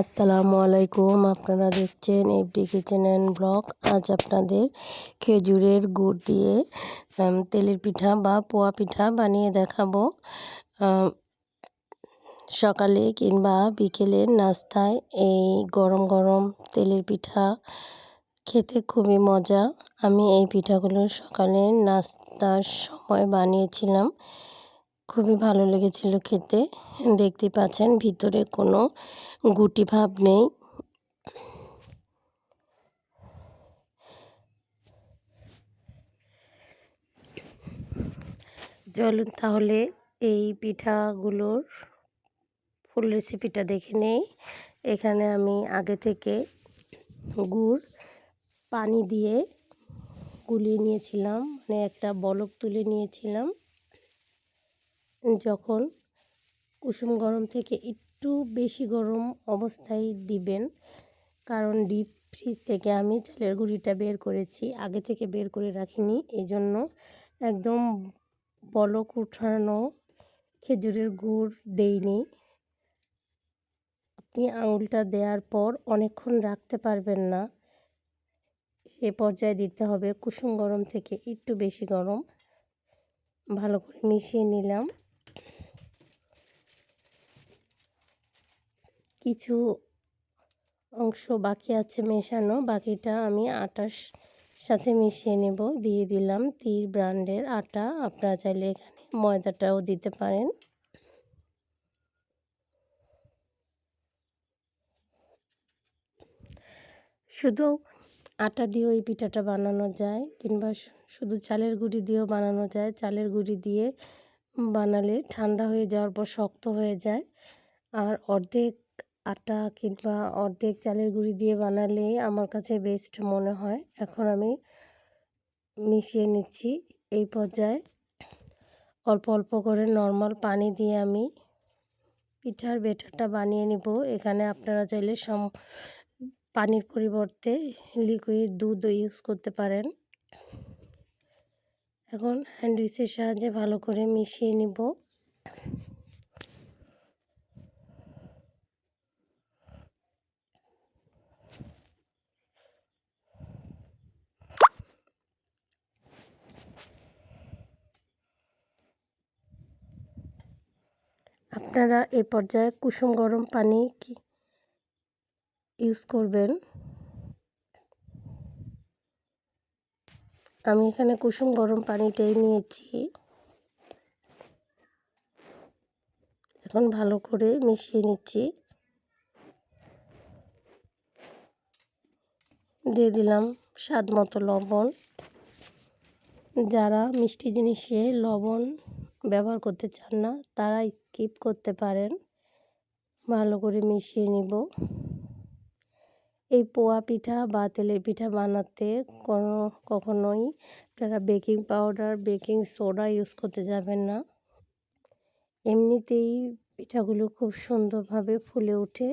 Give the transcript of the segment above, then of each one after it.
আসসালামু আলাইকুম। আপনারা দেখছেন এফডি কিচেন অ্যান্ড ব্লগ আজ আপনাদের খেজুরের গুড় দিয়ে তেলের পিঠা বা পোয়া পিঠা বানিয়ে দেখাবো। সকালে কিংবা বিকেলের নাস্তায় এই গরম গরম তেলের পিঠা খেতে খুবই মজা। আমি এই পিঠাগুলো সকালে নাস্তার সময় বানিয়েছিলাম। খুবই ভালো লেগেছিল খেতে। দেখতে পাচ্ছেন ভিতরে কোনো গুটি ভাব নেই। চলুন তাহলে এই পিঠাগুলোর ফুল রেসিপিটা দেখে নেই। এখানে আমি আগে থেকে গুড়, পানি দিয়ে গুলিয়ে নিয়েছিলাম মানে একটা বলক তুলে নিয়েছিলাম। যখন কুসুম গরম থেকে একটু বেশি গরম অবস্থায় দিবেন, কারণ ডিপ ফ্রিজ থেকে আমি চালের গুঁড়িটা বের করেছি, আগে থেকে বের করে রাখিনি এই জন্য একদম বলক উঠানো খেজুরের গুড় দেইনি। আপনি আঙুলটা দেওয়ার পর অনেকক্ষণ রাখতে পারবেন না, সে পর্যায়ে দিতে হবে। কুসুম গরম থেকে একটু বেশি গরম, ভালো করে মিশিয়ে নিলাম। কিছু অংশ বাকি আছে মেশানো, বাকিটা আমি আটার সাথে মিশিয়ে নেব। দিয়ে দিলাম তীর ব্র্যান্ডের আটা। আপনারা চাইলে এখানে ময়দাটাও দিতে পারেন। শুধু আটা দিয়েও এই পিঠাটা বানানো যায়, কিংবা শুধু চালের গুঁড়ি দিয়েও বানানো যায়। চালের গুঁড়ি দিয়ে বানালে ঠান্ডা হয়ে যাওয়ার পর শক্ত হয়ে যায়। আর অর্ধেক আটা কিংবা অর্ধেক চালের গুঁড়ি দিয়ে বানালে আমার কাছে বেস্ট মনে হয়। এখন আমি মিশিয়ে নিচ্ছি এই পর্যায়ে। অল্প অল্প করে নর্মাল পানি দিয়ে আমি পিঠার বেটারটা বানিয়ে নিব। এখানে আপনারা চাইলে সম, পানির পরিবর্তে লিকুইড দুধ ইউজ করতে পারেন। এখন হ্যান্ড উইচের সাহায্যে ভালো করে মিশিয়ে নিব। আপনারা এ পর্যায়ে কুসুম গরম পানি ইউজ করবেন? আমি এখানে কুসুম গরম পানিটাই নিয়েছি। এখন ভালো করে মিশিয়ে নিচ্ছি। দিয়ে দিলাম স্বাদ মতো লবণ। যারা মিষ্টি জিনিসে লবণ ব্যবহার করতে চান না, তারা স্কিপ করতে পারেন। ভালো করে মিশিয়ে নিব। এই পোয়া পিঠা বা তেলের পিঠা বানাতে কোনো, কখনোই আপনারা baking powder baking soda use করতে যাবেন না। এমনিতেই পিঠাগুলো খুব সুন্দরভাবে ফুলে ওঠে।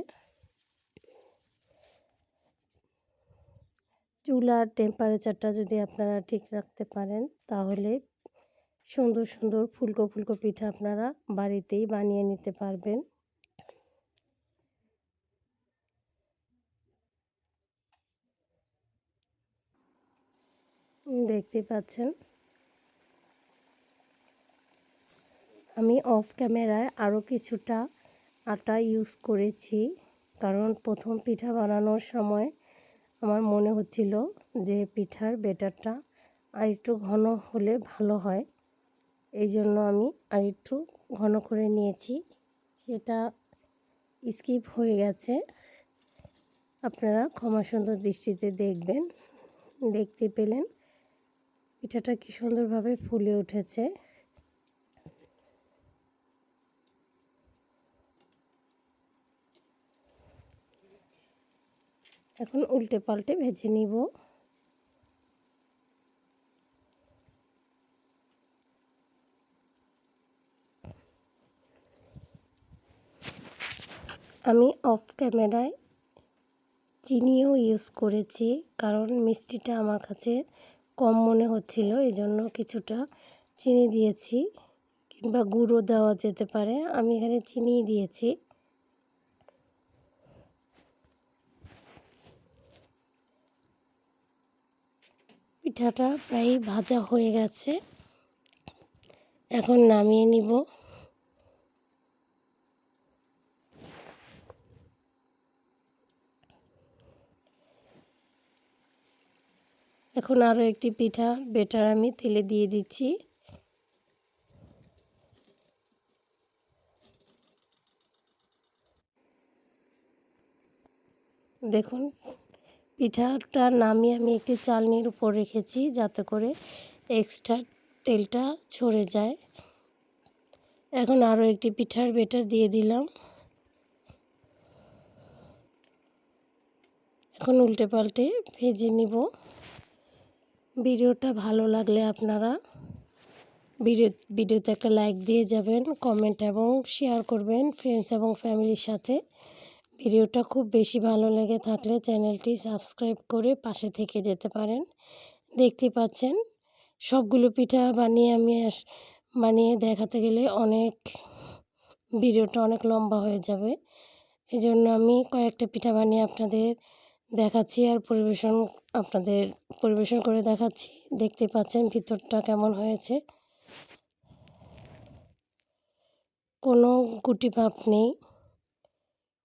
চুলার টেম্পারেচারটা যদি আপনারা ঠিক রাখতে পারেন, তাহলে সুন্দর সুন্দর ফুলকো ফুলকো পিঠা আপনারা বাড়িতেই বানিয়ে নিতে পারবেন। দেখতে পাচ্ছেন? আমি অফ ক্যামেরায় আরও কিছুটা আটা ইউজ করেছি, কারণ প্রথম পিঠা বানানোর সময় আমার মনে হচ্ছিল যে পিঠার বেটারটা আর একটু ঘন হলে ভালো হয়। এই জন্য আমি আর একটু ঘন করে নিয়েছি। সেটা স্কিপ হয়ে গেছে। আপনারা ক্ষমা সুন্দর দৃষ্টিতে দেখবেন, দেখতে পেলেন। পিঠাটা কি সুন্দরভাবে ফুলে উঠেছে। এখন উল্টে পাল্টে ভেজে নিব। আমি অফ ক্যামেরায় চিনিও ইউজ করেছি, কারণ মিষ্টিটা আমার কাছে কম মনে হচ্ছিল এই জন্য কিছুটা চিনি দিয়েছি কিংবা গুঁড়ো দেওয়া যেতে পারে। আমি এখানে চিনি দিয়েছি। পিঠাটা প্রায় ভাজা হয়ে গেছে। এখন নামিয়ে নিব। এখন আরও একটি পিঠা, বেটার আমি তেলে দিয়ে দিচ্ছি। দেখুন, পিঠাটা নামিয়ে আমি একটি চালনির উপর রেখেছি যাতে করে এক্সট্রা তেলটা ছড়ে যায়। এখন আরও একটি পিঠার বেটার দিয়ে দিলাম। এখন উল্টে পাল্টে ভেজে নিব। ভিডিওটা ভালো লাগলে আপনারা ভিডিও, ভিডিওতে একটা লাইক দিয়ে যাবেন কমেন্ট এবং শেয়ার করবেন ফ্রেন্ডস এবং ফ্যামিলির সাথে। ভিডিওটা খুব বেশি ভালো লেগে থাকলে চ্যানেলটি সাবস্ক্রাইব করে পাশে থেকে যেতে পারেন। দেখতে পাচ্ছেন, সবগুলো পিঠা বানিয়ে আমি বানিয়ে দেখাতে গেলে অনেক, ভিডিওটা অনেক লম্বা হয়ে যাবে। এই জন্য আমি কয়েকটা পিঠা বানিয়ে আপনাদের দেখাচ্ছি আর পরিবেশন, আপনাদের পরিবেশন করে দেখাচ্ছি। দেখতে পাচ্ছেন ভিতরটা কেমন হয়েছে। কোনো গুটি ভাব নেই।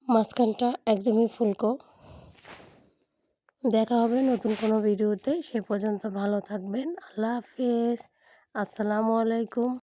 মাঝখানটা একদমই ফুলকো। দেখা হবে নতুন কোনো ভিডিওতে। সে পর্যন্ত ভালো থাকবেন। আল্লাহ হাফেজ। আসসালামু আলাইকুম।